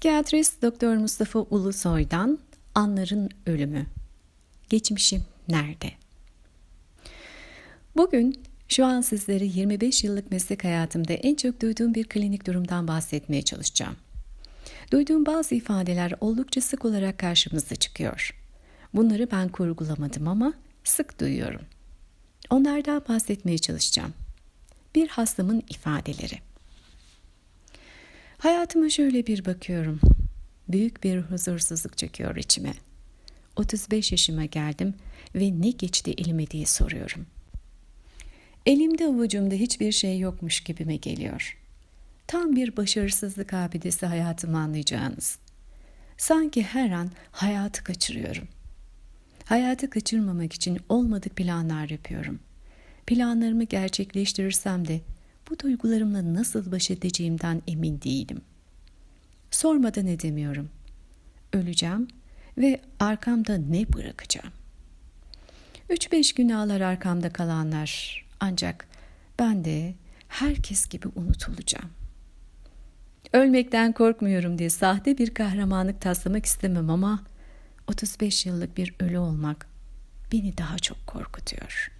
Psikiyatrist Doktor Mustafa Ulusoy'dan Anların Ölümü. Geçmişim nerede? Bugün şu an sizlere 25 yıllık meslek hayatımda en çok duyduğum bir klinik durumdan bahsetmeye çalışacağım. Duyduğum bazı ifadeler oldukça sık olarak karşımıza çıkıyor. Bunları ben kurgulamadım ama sık duyuyorum. Onlardan bahsetmeye çalışacağım. Bir hastamın ifadeleri. Hayatıma şöyle bir bakıyorum. Büyük bir huzursuzluk çekiyor içime. 35 yaşıma geldim ve ne geçti elime diye soruyorum. Elimde avucumda hiçbir şey yokmuş gibime geliyor. Tam bir başarısızlık abidesi hayatımı anlayacağınız. Sanki her an hayatı kaçırıyorum. Hayatı kaçırmamak için olmadık planlar yapıyorum. Planlarımı gerçekleştirirsem de bu duygularımla nasıl baş edeceğimden emin değilim. Sormadan edemiyorum. Öleceğim ve arkamda ne bırakacağım? Üç beş gün ağlar arkamda kalanlar ancak ben de herkes gibi unutulacağım. Ölmekten korkmuyorum diye sahte bir kahramanlık taslamak istemem ama 35 yıllık bir ölü olmak beni daha çok korkutuyor.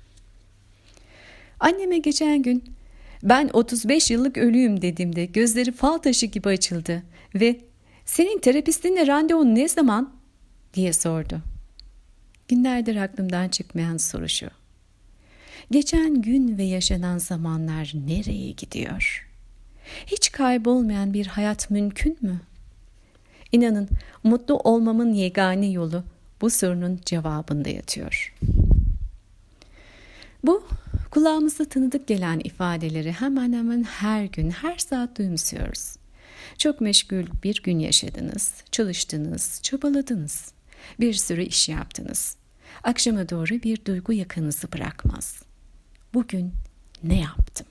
Anneme geçen gün ben 35 yıllık ölüyüm dediğimde gözleri fal taşı gibi açıldı ve senin terapistinle randevun ne zaman diye sordu. Günlerdir aklımdan çıkmayan soru şu. Geçen gün ve yaşanan zamanlar nereye gidiyor? Hiç kaybolmayan bir hayat mümkün mü? İnanın mutlu olmamın yegane yolu bu sorunun cevabında yatıyor. Bu kulağımıza tanıdık gelen ifadeleri hemen hemen her gün, her saat duyumsuyoruz. Çok meşgul bir gün yaşadınız, çalıştınız, çabaladınız. Bir sürü iş yaptınız. Akşama doğru bir duygu yakınızı bırakmaz. Bugün ne yaptım?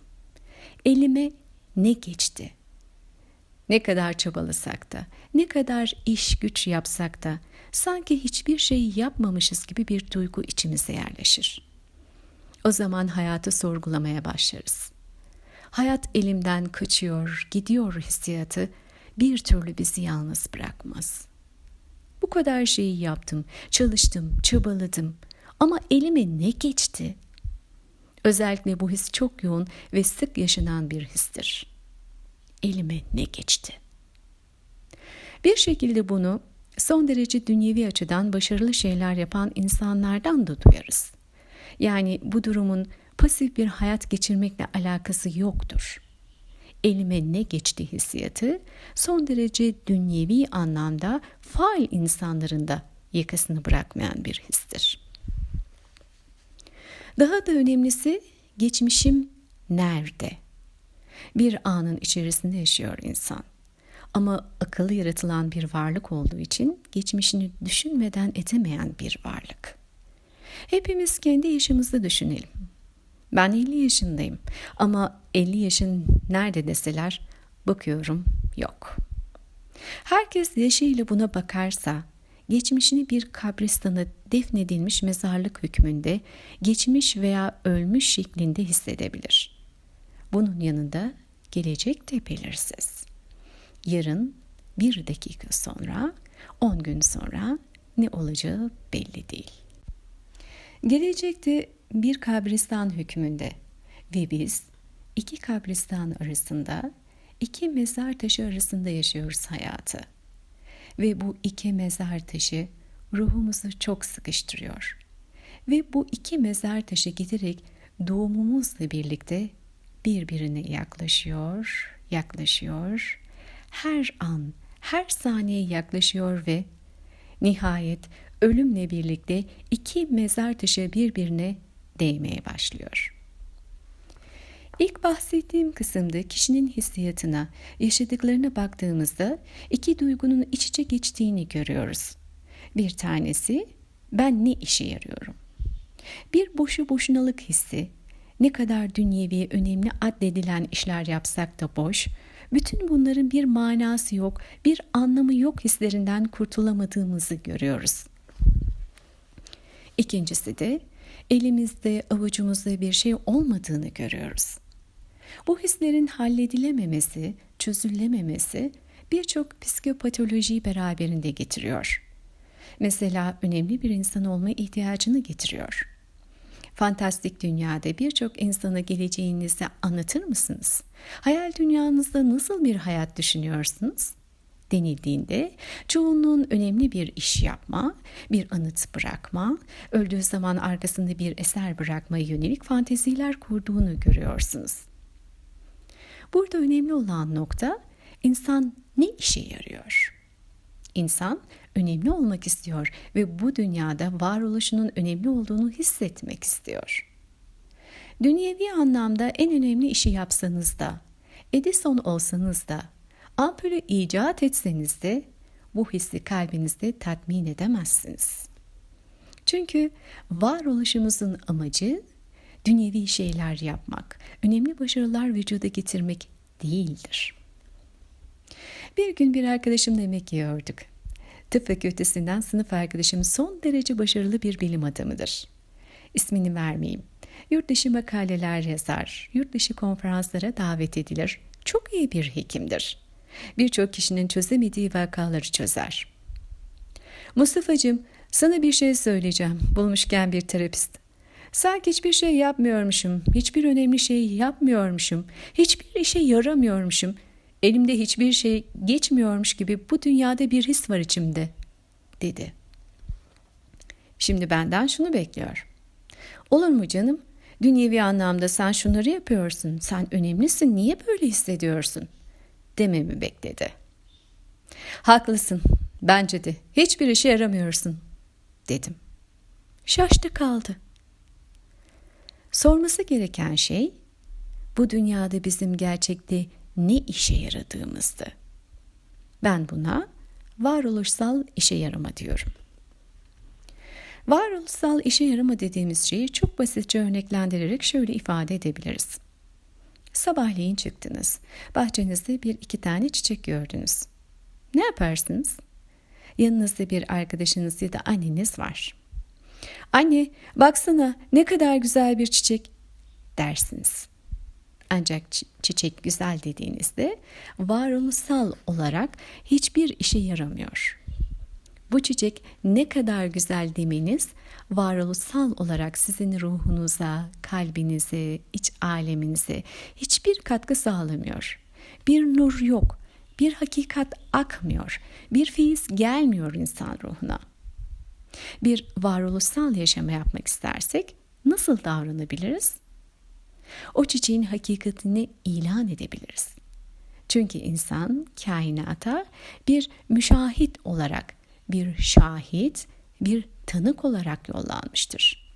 Elime ne geçti? Ne kadar çabalasak da, ne kadar iş güç yapsak da sanki hiçbir şey yapmamışız gibi bir duygu içimize yerleşir. O zaman hayatı sorgulamaya başlarız. Hayat elimden kaçıyor, gidiyor hissiyatı bir türlü bizi yalnız bırakmaz. Bu kadar şeyi yaptım, çalıştım, çabaladım ama elime ne geçti? Özellikle bu his çok yoğun ve sık yaşanan bir histir. Elime ne geçti? Bir şekilde bunu son derece dünyevi açıdan başarılı şeyler yapan insanlardan da duyarız. Yani bu durumun pasif bir hayat geçirmekle alakası yoktur. Elime ne geçti hissiyatı son derece dünyevi anlamda faal insanların da yakasını bırakmayan bir histir. Daha da önemlisi geçmişim nerede? Bir anın içerisinde yaşıyor insan. Ama akıllı yaratılan bir varlık olduğu için geçmişini düşünmeden edemeyen bir varlık. Hepimiz kendi yaşımızda düşünelim. Ben 50 yaşındayım ama 50 yaşın nerede deseler bakıyorum yok. Herkes yaşıyla buna bakarsa geçmişini bir kabristana defnedilmiş mezarlık hükmünde geçmiş veya ölmüş şeklinde hissedebilir. Bunun yanında gelecek de belirsiz. Yarın bir dakika sonra, on gün sonra ne olacağı belli değil. Gelecekte bir kabristan hükmünde ve biz iki kabristan arasında, iki mezar taşı arasında yaşıyoruz hayatı. Ve bu iki mezar taşı ruhumuzu çok sıkıştırıyor. Ve bu iki mezar taşı giderek doğumumuzla birlikte birbirine yaklaşıyor, yaklaşıyor. Her an, her saniye yaklaşıyor ve nihayet ölümle birlikte iki mezar taşı birbirine değmeye başlıyor. İlk bahsettiğim kısımda kişinin hissiyatına, yaşadıklarına baktığımızda iki duygunun iç içe geçtiğini görüyoruz. Bir tanesi ben ne işe yarıyorum? Bir boşu boşunalık hissi, ne kadar dünyevi önemli addedilen işler yapsak da boş, bütün bunların bir manası yok, bir anlamı yok hislerinden kurtulamadığımızı görüyoruz. İkincisi de elimizde avucumuzda bir şey olmadığını görüyoruz. Bu hislerin halledilememesi, çözülememesi birçok psikopatolojiyi beraberinde getiriyor. Mesela önemli bir insan olma ihtiyacını getiriyor. Fantastik dünyada birçok insana geleceğinizi anlatır mısınız? Hayal dünyanızda nasıl bir hayat düşünüyorsunuz? Denildiğinde çoğunluğun önemli bir iş yapma, bir anıt bırakma, öldüğü zaman arkasında bir eser bırakmaya yönelik fanteziler kurduğunu görüyorsunuz. Burada önemli olan nokta insan ne işe yarıyor? İnsan önemli olmak istiyor ve bu dünyada varoluşunun önemli olduğunu hissetmek istiyor. Dünyevi anlamda en önemli işi yapsanız da, Edison olsanız da, ampulü icat etseniz de bu hissi kalbinizde tatmin edemezsiniz. Çünkü varoluşumuzun amacı dünyevi şeyler yapmak, önemli başarılar vücuda getirmek değildir. Bir gün bir arkadaşımla yemek yiyorduk. Tıp fakültesinden sınıf arkadaşım son derece başarılı bir bilim adamıdır. İsmini vermeyeyim. Yurt dışı makaleler yazar, yurt dışı konferanslara davet edilir. Çok iyi bir hekimdir. Birçok kişinin çözemediği vakaları çözer. Mustafa'cığım sana bir şey söyleyeceğim. Bulmuşken bir terapist. Sanki hiçbir şey yapmıyormuşum, hiçbir önemli şey yapmıyormuşum, hiçbir işe yaramıyormuşum, elimde hiçbir şey geçmiyormuş gibi bu dünyada bir his var içimde, dedi. Şimdi benden şunu bekliyor. Olur mu canım? Dünyevi anlamda sen şunları yapıyorsun, sen önemlisin, niye böyle hissediyorsun? Dememi bekledi. Haklısın, bence de hiçbir işe yaramıyorsun, dedim. Şaştı kaldı. Sorması gereken şey bu dünyada bizim gerçekte ne işe yaradığımızdı. Ben buna varoluşsal işe yarama diyorum. Varoluşsal işe yarama dediğimiz şeyi çok basitçe örneklendirerek şöyle ifade edebiliriz. Sabahleyin çıktınız. Bahçenizde bir iki tane çiçek gördünüz. Ne yaparsınız? Yanınızda bir arkadaşınız ya da anneniz var. Anne baksana ne kadar güzel bir çiçek dersiniz. Ancak çiçek güzel dediğinizde varoluşsal olarak hiçbir işe yaramıyor. Bu çiçek ne kadar güzel demeniz varoluşsal olarak sizin ruhunuza, kalbinize, iç aleminize hiçbir katkı sağlamıyor. Bir nur yok, bir hakikat akmıyor, bir feyiz gelmiyor insan ruhuna bir varoluşsal yaşama yapmak istersek nasıl davranabiliriz? O çiçeğin hakikatini ilan edebiliriz. Çünkü insan kainata bir müşahit olarak, bir şahit, bir tanık olarak yollanmıştır.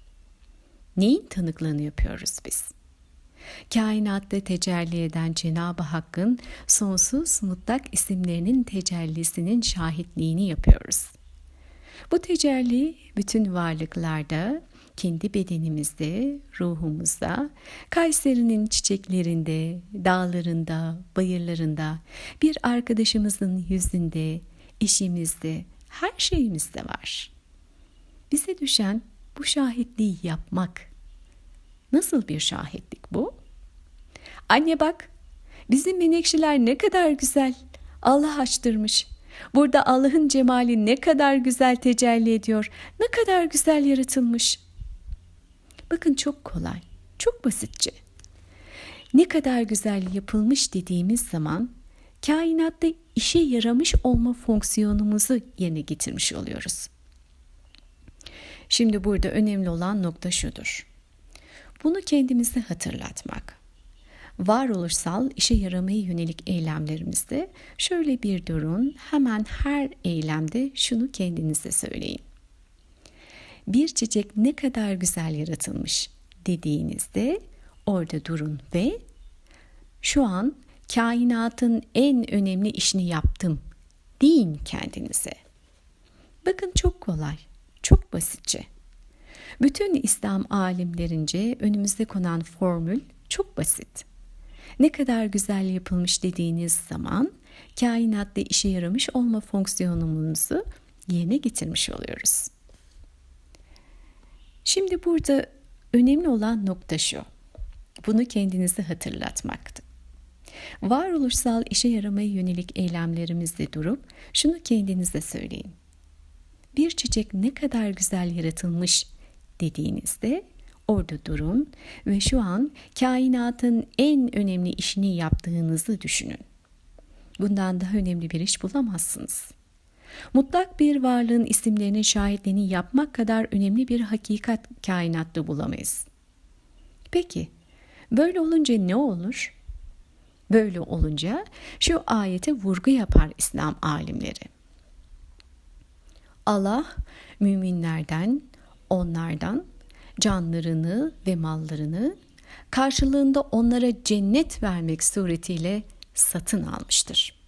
Neyin tanıklığını yapıyoruz biz? Kainatta tecelli eden Cenab-ı Hakk'ın sonsuz mutlak isimlerinin tecellisinin şahitliğini yapıyoruz. Bu tecelli bütün varlıklarda, kendi bedenimizde, ruhumuzda, Kayseri'nin çiçeklerinde, dağlarında, bayırlarında, bir arkadaşımızın yüzünde, işimizde, her şeyimizde var. Bize düşen bu şahitliği yapmak. Nasıl bir şahitlik bu? Anne bak, bizim menekşeler ne kadar güzel. Allah açtırmış. Burada Allah'ın cemali ne kadar güzel tecelli ediyor, ne kadar güzel yaratılmış. Bakın çok kolay, çok basitçe. Ne kadar güzel yapılmış dediğimiz zaman kainatta işe yaramış olma fonksiyonumuzu yerine getirmiş oluyoruz. Şimdi burada önemli olan nokta şudur. Bunu kendimize hatırlatmak varoluşsal işe yaramaya yönelik eylemlerimizde şöyle bir durun. Hemen her eylemde şunu kendinize söyleyin. Bir çiçek ne kadar güzel yaratılmış dediğinizde orada durun ve şu an kainatın en önemli işini yaptım deyin kendinize. Bakın çok kolay, çok basitçe. Bütün İslam alimlerince önümüzde konan formül çok basit ne kadar güzel yapılmış dediğiniz zaman kainatta işe yaramış olma fonksiyonumuzu yerine getirmiş oluyoruz. Şimdi burada önemli olan nokta şu. Bunu kendinize hatırlatmaktı. Varoluşsal işe yaramaya yönelik eylemlerimizde durup şunu kendinize söyleyin. Bir çiçek ne kadar güzel yaratılmış dediğinizde orada durun ve şu an kainatın en önemli işini yaptığınızı düşünün. Bundan daha önemli bir iş bulamazsınız. Mutlak bir varlığın isimlerinin şahitliğini yapmak kadar önemli bir hakikat kainatta bulamayız. Peki, böyle olunca ne olur? Böyle olunca şu ayete vurgu yapar İslam alimleri. Allah müminlerden, onlardan canlarını ve mallarını karşılığında onlara cennet vermek suretiyle satın almıştır.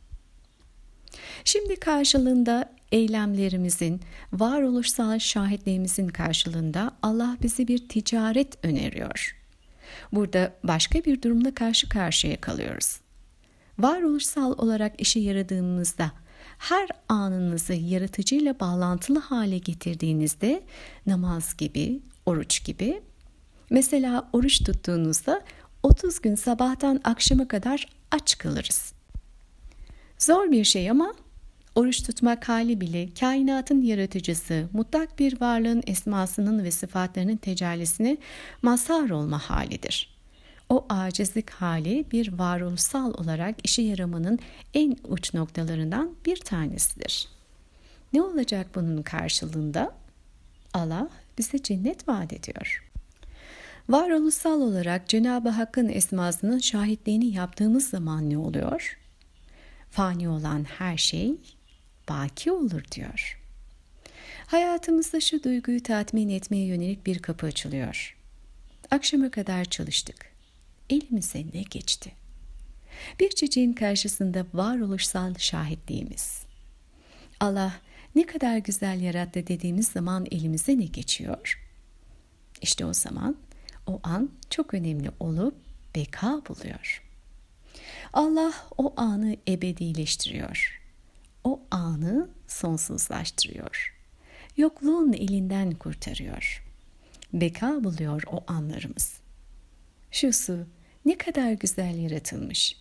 Şimdi karşılığında eylemlerimizin, varoluşsal şahitliğimizin karşılığında Allah bize bir ticaret öneriyor. Burada başka bir durumla karşı karşıya kalıyoruz. Varoluşsal olarak işe yaradığımızda her anınızı yaratıcıyla bağlantılı hale getirdiğinizde namaz gibi, oruç gibi mesela oruç tuttuğunuzda 30 gün sabahtan akşama kadar aç kalırız. Zor bir şey ama oruç tutmak hali bile kainatın yaratıcısı, mutlak bir varlığın esmasının ve sıfatlarının tecellisine mazhar olma halidir. O acizlik hali bir varoluşsal olarak işe yaramanın en uç noktalarından bir tanesidir. Ne olacak bunun karşılığında? Allah bize cennet vaat ediyor. Varoluşsal olarak Cenab-ı Hakk'ın esmasının şahitliğini yaptığımız zaman ne oluyor? Fani olan her şey baki olur diyor. Hayatımızda şu duyguyu tatmin etmeye yönelik bir kapı açılıyor. Akşama kadar çalıştık. Elimize ne geçti? Bir çiçeğin karşısında varoluşsal şahitliğimiz. Allah ne kadar güzel yarattı dediğimiz zaman elimize ne geçiyor? İşte o zaman o an çok önemli olup beka buluyor. Allah o anı ebedileştiriyor. O anı sonsuzlaştırıyor. Yokluğun elinden kurtarıyor. Beka buluyor o anlarımız. Şu su ne kadar güzel yaratılmış.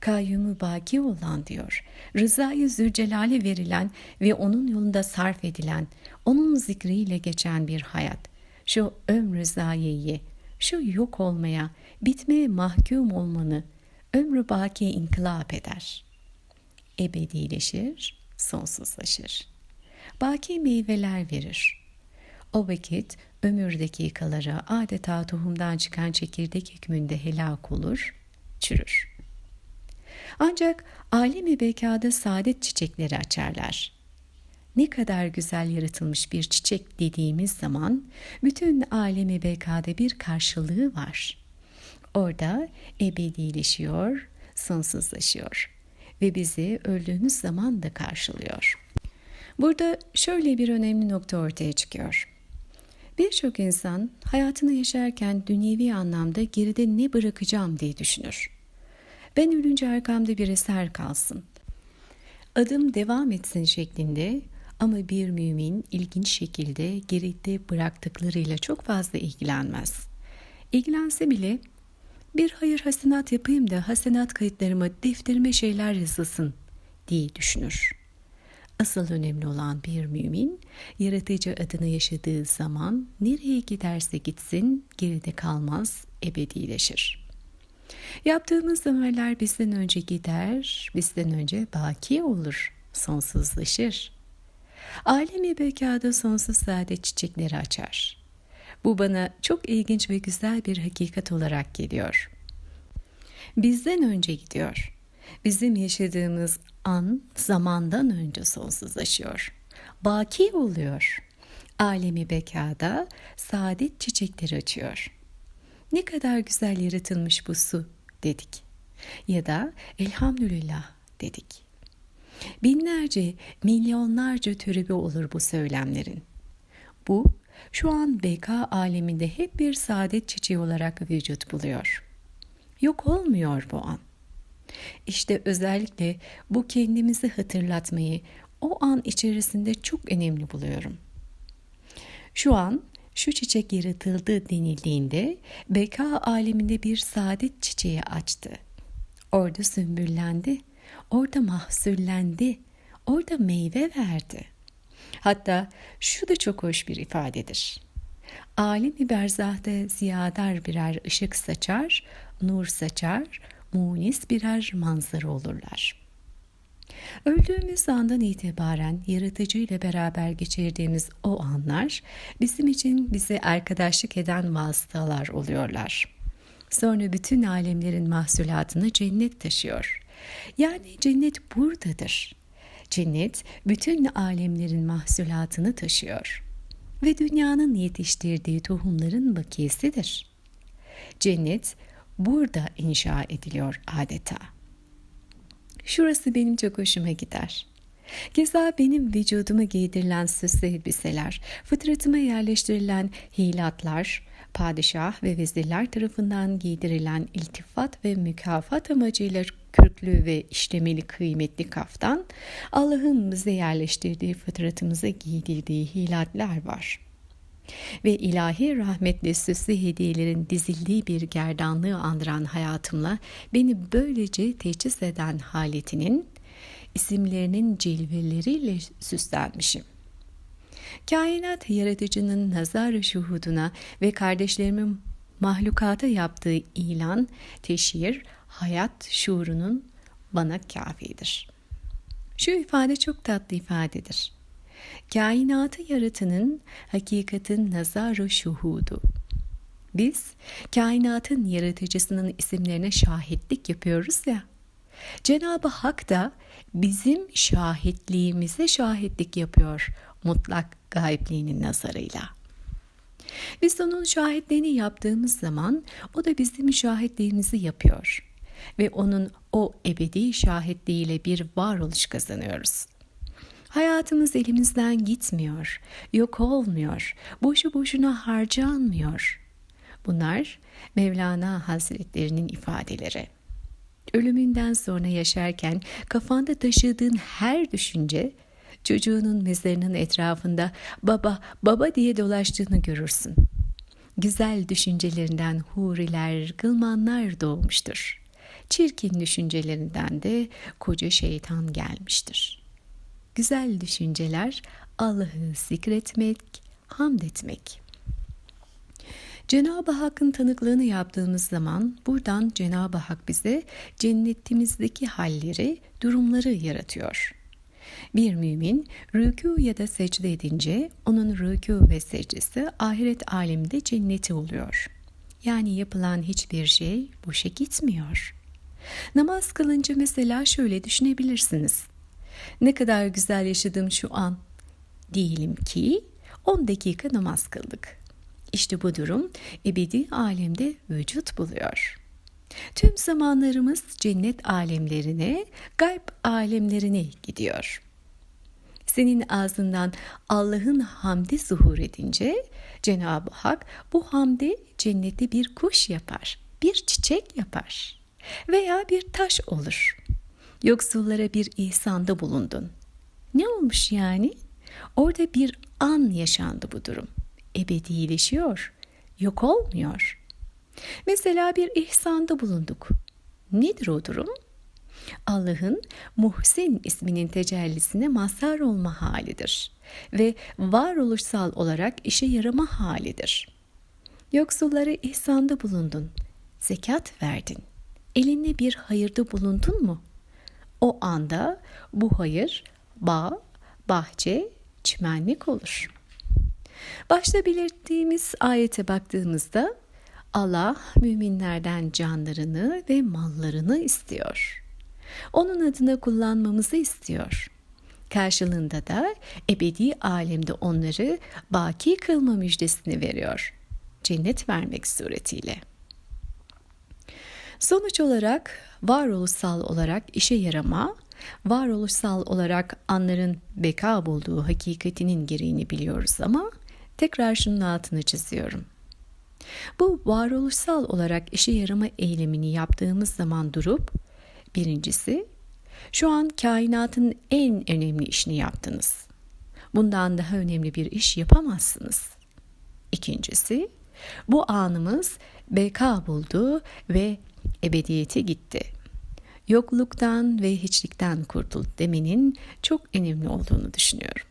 Kayyumu baki olan diyor. Rızayı Zülcelal'e verilen ve onun yolunda sarf edilen, onun zikriyle geçen bir hayat. Şu ömrü zayiyi, şu yok olmaya, bitmeye mahkum olmanı ömrü baki inkılap eder. Ebedileşir, sonsuzlaşır. Baki meyveler verir. O vakit ömür dakikaları adeta tohumdan çıkan çekirdek hükmünde helak olur, çürür. Ancak alemi bekada saadet çiçekleri açarlar ne kadar güzel yaratılmış bir çiçek dediğimiz zaman bütün alemi bekade bir karşılığı var. Orada ebedileşiyor, sonsuzlaşıyor ve bizi öldüğümüz zaman da karşılıyor. Burada şöyle bir önemli nokta ortaya çıkıyor. Birçok insan hayatını yaşarken dünyevi anlamda geride ne bırakacağım diye düşünür. Ben ölünce arkamda bir eser kalsın. Adım devam etsin şeklinde ama bir mümin ilginç şekilde geride bıraktıklarıyla çok fazla ilgilenmez. İlgilense bile bir hayır hasenat yapayım da hasenat kayıtlarıma, defterime şeyler yazılsın diye düşünür. Asıl önemli olan bir mümin, yaratıcı adını yaşadığı zaman nereye giderse gitsin geride kalmaz, ebedileşir. Yaptığımız ameller bizden önce gider, bizden önce baki olur, sonsuzlaşır. Alemi bekada sonsuz saadet çiçekleri açar. Bu bana çok ilginç ve güzel bir hakikat olarak geliyor. Bizden önce gidiyor. Bizim yaşadığımız an zamandan önce sonsuzlaşıyor. Baki oluyor. Alemi bekada saadet çiçekleri açıyor. Ne kadar güzel yaratılmış bu su dedik. Ya da elhamdülillah dedik. Binlerce, milyonlarca türevi olur bu söylemlerin. Bu, şu an BK aleminde hep bir saadet çiçeği olarak vücut buluyor. Yok olmuyor bu an. İşte özellikle bu kendimizi hatırlatmayı o an içerisinde çok önemli buluyorum. Şu an şu çiçek yaratıldı denildiğinde BK aleminde bir saadet çiçeği açtı. Orada sümbüllendi, orada mahsullendi, orada meyve verdi. Hatta şu da çok hoş bir ifadedir. Alemi berzahte ziyadar birer ışık saçar, nur saçar, munis birer manzara olurlar. Öldüğümüz andan itibaren yaratıcı ile beraber geçirdiğimiz o anlar bizim için bize arkadaşlık eden vasıtalar oluyorlar. Sonra bütün alemlerin mahsulatını cennet taşıyor. Yani cennet buradadır. Cennet bütün alemlerin mahsulatını taşıyor ve dünyanın yetiştirdiği tohumların bakiyesidir. Cennet burada inşa ediliyor adeta. Şurası benim çok hoşuma gider. Keza benim vücuduma giydirilen süslü elbiseler, fıtratıma yerleştirilen hilatlar, padişah ve vezirler tarafından giydirilen iltifat ve mükafat amacıyla kürklü ve işlemeli kıymetli kaftan, Allah'ın bize yerleştirdiği fıtratımıza giydirdiği hilatlar var. Ve ilahi rahmetli süslü hediyelerin dizildiği bir gerdanlığı andıran hayatımla beni böylece teçhiz eden haletinin isimlerinin cilveleriyle süslenmişim. Kainat yaratıcının nazar şuhuduna ve kardeşlerimin mahlukata yaptığı ilan, teşhir, hayat şuurunun bana kafidir. Şu ifade çok tatlı ifadedir. Kainatı yaratanın hakikatin nazar şuhudu. Biz kainatın yaratıcısının isimlerine şahitlik yapıyoruz ya. Cenab-ı Hak da bizim şahitliğimize şahitlik yapıyor mutlak gayipliğinin nazarıyla. Biz onun şahitliğini yaptığımız zaman o da bizim şahitliğimizi yapıyor ve onun o ebedi şahitliğiyle bir varoluş kazanıyoruz. Hayatımız elimizden gitmiyor, yok olmuyor, boşu boşuna harcanmıyor. Bunlar Mevlana Hazretlerinin ifadeleri. Ölümünden sonra yaşarken kafanda taşıdığın her düşünce çocuğunun mezarının etrafında baba baba diye dolaştığını görürsün. Güzel düşüncelerinden huriler, gılmanlar doğmuştur. Çirkin düşüncelerinden de koca şeytan gelmiştir. Güzel düşünceler Allah'ı zikretmek, hamd etmek. Cenab-ı Hakk'ın tanıklığını yaptığımız zaman buradan Cenab-ı Hak bize cennetimizdeki halleri, durumları yaratıyor. Bir mümin rükû ya da secde edince onun rükû ve secdesi ahiret aleminde cenneti oluyor. Yani yapılan hiçbir şey boşa gitmiyor. Namaz kılınca mesela şöyle düşünebilirsiniz. Ne kadar güzel yaşadım şu an. Diyelim ki 10 dakika namaz kıldık. İşte bu durum ebedi alemde vücut buluyor. Tüm zamanlarımız cennet alemlerine, gayb alemlerine gidiyor. Senin ağzından Allah'ın hamdi zuhur edince Cenab-ı Hak bu hamdi cennette bir kuş yapar, bir çiçek yapar veya bir taş olur. Yoksullara bir ihsanda bulundun. Ne olmuş yani? Orada bir an yaşandı bu durum. Ebedileşiyor, yok olmuyor. Mesela bir ihsanda bulunduk. Nedir o durum? Allah'ın Muhsin isminin tecellisine mazhar olma halidir ve varoluşsal olarak işe yarama halidir. Yoksullara ihsanda bulundun, zekat verdin, eline bir hayırda bulundun mu? O anda bu hayır bağ, bahçe, çimenlik olur. Başta belirttiğimiz ayete baktığımızda Allah müminlerden canlarını ve mallarını istiyor. Onun adına kullanmamızı istiyor. Karşılığında da ebedi alemde onları baki kılma müjdesini veriyor. Cennet vermek suretiyle. Sonuç olarak varoluşsal olarak işe yarama, varoluşsal olarak anların beka bulduğu hakikatinin gereğini biliyoruz ama tekrar şunun altını çiziyorum. Bu varoluşsal olarak işe yarama eylemini yaptığımız zaman durup birincisi şu an kainatın en önemli işini yaptınız. Bundan daha önemli bir iş yapamazsınız. İkincisi bu anımız beka buldu ve ebediyete gitti. yokluktan ve hiçlikten kurtul demenin çok önemli olduğunu düşünüyorum.